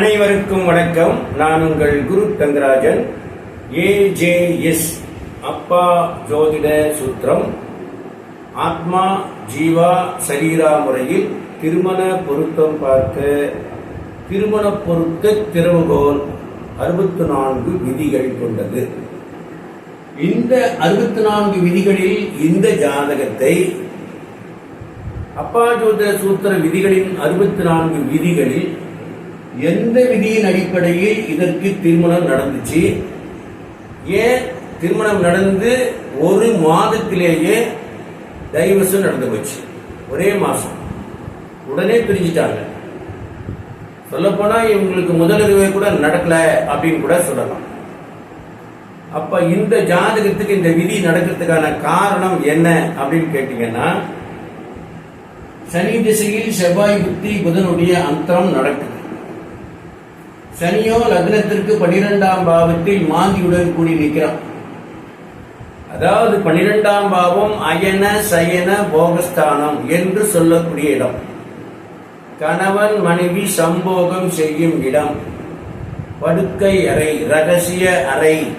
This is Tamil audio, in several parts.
அனைவருக்கும் வணக்கம். நான் உங்கள் குரு தங்கராஜன். ஏஜேஎஸ் அப்பா ஜோதிட சூத்திரம். ஆத்மா ஜீவா சரீரா முறையில் திருமண பொருத்தம் பார்க்க திருமண பொருத்த திறவுகோல் அறுபத்தி நான்கு விதிகள் கொண்டது. இந்த அறுபத்தி நான்கு விதிகளில் இந்த ஜாதகத்தை அப்பா ஜோதிட சூத்திர விதிகளின் அறுபத்தி நான்கு விதிகளில் எந்த விதியின் அடிப்படையில் இதற்கு திருமணம் நடந்துச்சு? ஏன் திருமணம் நடந்து ஒரு மாதத்திலேயே டைவர்ஸும் நடந்து போச்சு. ஒரே மாசம். உடனே பிரிஞ்சிட்டாங்க. சொல்லப்போனா இவங்களுக்கு முதலிரவே கூட நடக்கல அப்படின்னு கூட சொல்லலாம். அப்ப இந்த ஜாதகத்துக்கு இந்த விதி நடக்கிறதுக்கான காரணம் என்ன அப்படின்னு கேட்டீங்கன்னா சனி திசையில் செவ்வாய் புத்தி புதனுடைய அந்தரம் நடக்கும் சனியோ லக்னத்திற்கு பனிரெண்டாம் பாவத்தில் மாந்தியுடன் கூடி நிற்கிறான். அதாவது பனிரெண்டாம் பாவம் அயன சயன போகஸ்தானம் என்று சொல்லக்கூடிய இடம். கணவன் மனைவி சம்போகம் செய்யும் இடம். படுக்கை அறை ரகசிய அறை.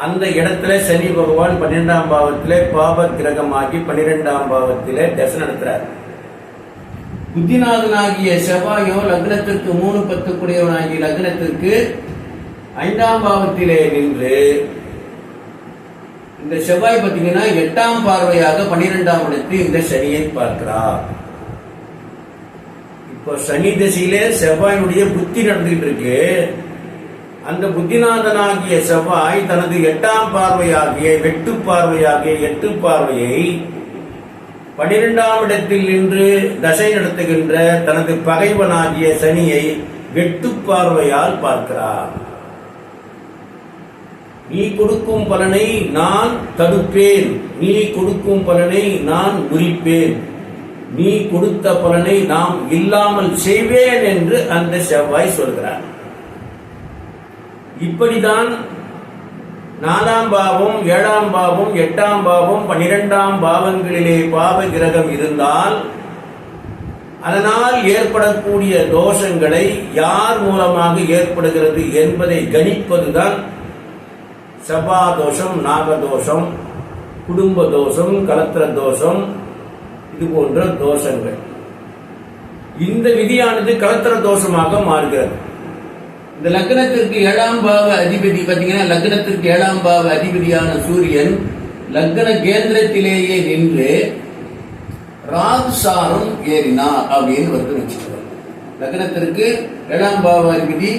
அந்த இடத்துல சனி பகவான் பன்னிரெண்டாம் பாவத்திலே பாப கிரகமாகி பன்னிரெண்டாம் பாவத்திலே தசை நடத்துறார். புத்திநாதனாகிய செவ்வாயோ லக்னத்திற்கு மூணு பத்து குடையவனாகிய லக்னத்திற்கு ஐந்தாம் பாவத்திலே நின்று இந்த செவ்வாய் பார்த்தீங்கன்னா எட்டாம் பார்வையாக பன்னிரெண்டாம் இடத்து இந்த சனியை பார்க்கிறார். இப்போ சனி திசையிலே செவ்வாயினுடைய புத்தி நடந்துகிட்டு இருக்கு. அந்த புத்திநாதனாகிய செவ்வாய் தனது எட்டாம் பார்வையாகிய வெட்டு பார்வையாகிய எட்டு பார்வையை பனிரெண்டாம் இடத்தில் நின்று தசை நடத்துகின்ற தனது பகைவனாகிய சனியை வெட்டு பார்வையால் பார்க்கிறார். நீ கொடுக்கும் பலனை நான் தடுப்பேன். நீ கொடுக்கும் பலனை நான் முறிப்பேன். நீ கொடுத்த பலனை நாம் இல்லாமல் செய்வேன் என்று அந்த செவ்வாய் சொல்கிறார். இப்படிதான் நாலாம் பாவம் ஏழாம் பாவம் எட்டாம் பாவம் பன்னிரெண்டாம் பாவங்களிலே பாவ கிரகம் இருந்தால் அதனால் ஏற்படக்கூடிய தோஷங்களை யார் மூலமாக ஏற்படுகிறது என்பதை கணிப்பதுதான் செவ்வாதோஷம் நாகதோஷம் குடும்ப தோஷம் கலத்திர தோஷம் இது போன்ற தோஷங்கள். இந்த விதியானது கலத்திர தோஷமாக மாறுகிறது. இந்த லக்னத்திற்கு ஏழாம் பாவ அதிபதி பார்த்தீங்கன்னா லக்னத்திற்கு ஏழாம் பாவ அதிபதியான சூரியன் லக்ன கேந்திரத்திலேயே நின்று ராகு சாரம் ஏறினார் அப்படின்னு வந்து வச்சுக்கிறார் லக்னத்திற்கு ஏழாம் பாவ அதிபதி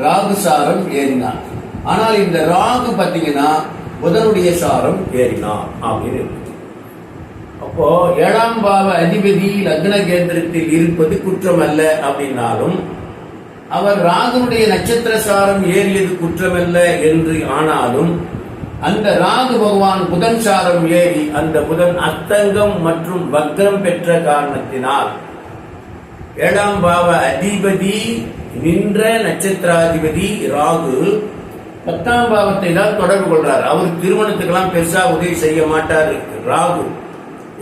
ராகுசாரம் ஏறினார் ஆனால் இந்த ராகு பார்த்தீங்கன்னா புதனுடைய சாரம் ஏறினார் அப்படின்னு அப்போ ஏழாம் பாவ அதிபதி லக்ன கேந்திரத்தில் இருப்பது குற்றம் அல்ல அப்படின்னாலும் அவர் ராகுனுடைய நட்சத்திர சாரம் ஏறியது குற்றமல்ல என்று ஆனாலும் அந்த ராகு பகவான் புதன் சாரம் ஏறி அந்த புதன் அத்தங்கம் மற்றும் வக்ரம் பெற்ற காரணத்தினால் ஏழாம் பாவ அதிபதி நின்ற நட்சத்திராதிபதி ராகு பத்தாம் பாவத்தை தான் தொடர்பு கொள்றார். அவர் திருமணத்துக்கெல்லாம் பெருசா உதவி செய்ய மாட்டார் ராகு.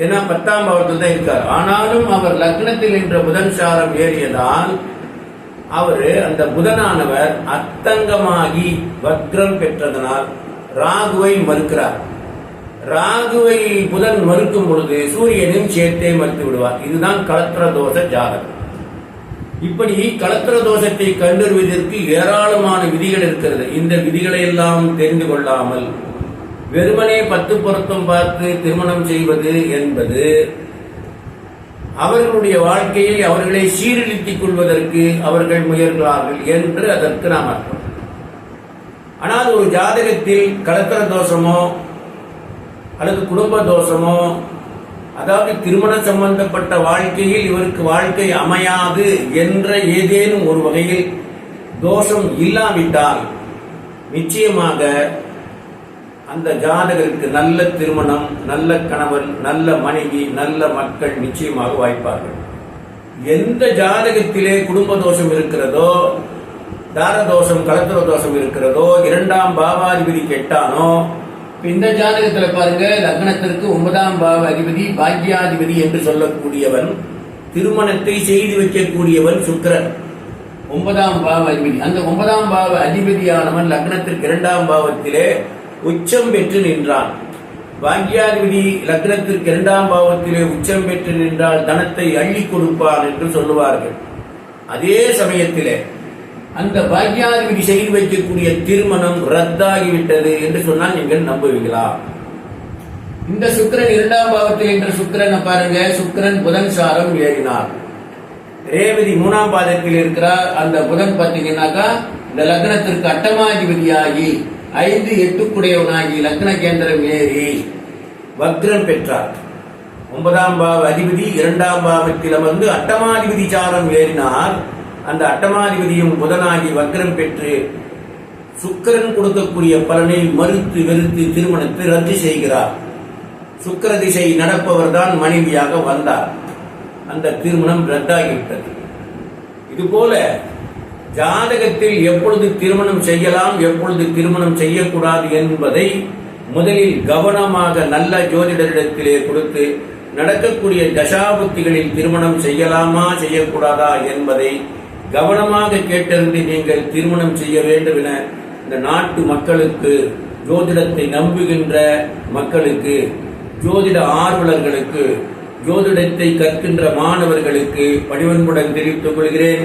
ஏன்னா பத்தாம் பாவத்தில் தான் இருக்கார். ஆனாலும் அவர் லக்னத்தில் என்ற புதன் சாரம் ஏறியதால் அவரு அந்த புதனானவர் அத்தங்கமாகி வக்ரம் பெற்றதனால் ராகுவை மறுக்கிறார். ராகுவை புதன் மறுக்கும் பொழுது சூரியனும் சேர்த்தே மறுத்து விடுவார். இதுதான் கலத்திர தோஷ ஜாதகம். இப்படி கலத்திர தோஷத்தை கண்டறிவதற்கு ஏராளமான விதிகள் இருக்கிறது. இந்த விதிகளை எல்லாம் தெரிந்து கொள்ளாமல் வெறுமனே பத்து பொருத்தம் பார்த்து திருமணம் செய்வது என்பது அவர்களுடைய வாழ்க்கையை அவர்களை சீரழித்துக் கொள்வதற்கு அவர்கள் முயல்கிறார்கள் என்று அதற்கு நாம் அர்த்தம். ஆனால் ஒரு ஜாதகத்தில் கலத்தர தோஷமோ அல்லது குடும்ப தோஷமோ அதாவது திருமண சம்பந்தப்பட்ட வாழ்க்கையில் இவருக்கு வாழ்க்கை அமையாது என்ற ஏதேனும் ஒரு வகையில் தோஷம் இல்லாவிட்டால் நிச்சயமாக அந்த ஜாதகருக்கு நல்ல திருமணம் நல்ல கணவன் நல்ல மனைவி நல்ல மக்கள் நிச்சயமாக வாய்ப்பார்கள். எந்த ஜாதகத்திலே குடும்ப தோஷம் இருக்கிறதோ தார தோஷம் கலத்திர தோஷம் இருக்கிறதோ இரண்டாம் பாவாதிபதி கெட்டானோ இந்த ஜாதகத்தில் பாருங்க லக்னத்திற்கு ஒன்பதாம் பாவ அதிபதி பாக்யாதிபதி என்று சொல்லக்கூடியவன் திருமணத்தை செய்து வைக்கக்கூடியவன் சுக்கரன். ஒன்பதாம் பாவ அதிபதி அந்த ஒன்பதாம் பாவ அதிபதியானவன் லக்னத்திற்கு இரண்டாம் பாவத்திலே உச்சம் பெற்று நின்றான். பாக்கியாதிபதி லக்னத்திற்கு இரண்டாம் பாவத்திலே உச்சம் பெற்று நின்றால் தனத்தை அள்ளி கொடுப்பார் என்று சொல்லுவார்கள். அதே சமயத்திலே அந்த பாக்கியாதிபதி செய்து வைக்கக்கூடிய திருமணம் ரத்தாகிவிட்டது என்று சொன்னால் நீங்கள் நம்புவீங்களா இந்த சுக்கிரன் இரண்டாம் பாவத்தில் என்ற சுக்கிரனை பாருங்க சுக்கிரன் புதன் சாரம் ஏறினார். ரேவதி மூணாம் பாதத்தில் இருக்கிறார். அந்த புதன் பார்த்தீங்கன்னாக்கா இந்த லக்னத்திற்கு அட்டமாதிபதியாகி ஐந்து எட்டுக்குடையவனாகி லக்ன கேந்திரம் ஏறி வக்ரம் பெற்றார். ஒன்பதாம் பாவ அதிபதி இரண்டாம் பாவத்தில் வந்து அட்டமாதிபதி சாரம் ஏறினார். அந்த அட்டமாதிபதியும் புதனாகி வக்ரம் பெற்று சுக்கிரன் கொடுக்கக்கூடிய பலனை மறுத்து வெறுத்து திருமணத்தை ரத்து செய்கிறார். சுக்கிர திசை நடப்பவர் தான் மனைவியாக வந்தார். அந்த திருமணம் ரத்தாகிவிட்டது. இதுபோல ஜாதகத்தில் எப்பொழுது திருமணம் செய்யலாம் எப்பொழுது திருமணம் செய்யக்கூடாது என்பதை முதலில் கவனமாக நல்ல ஜோதிடரிடத்திலே கொடுத்து நடக்கக்கூடிய தசாபுத்திகளில் திருமணம் செய்யலாமா செய்யக்கூடாதா என்பதை கவனமாக கேட்டறிந்து நீங்கள் திருமணம் செய்ய வேண்டும் என இந்த நாட்டு மக்களுக்கு ஜோதிடத்தை நம்புகின்ற மக்களுக்கு ஜோதிட ஆர்வலர்களுக்கு ஜோதிடத்தை கற்கின்ற மாணவர்களுக்கு பணிவன்புடன் தெரிவித்துக் கொள்கிறேன்.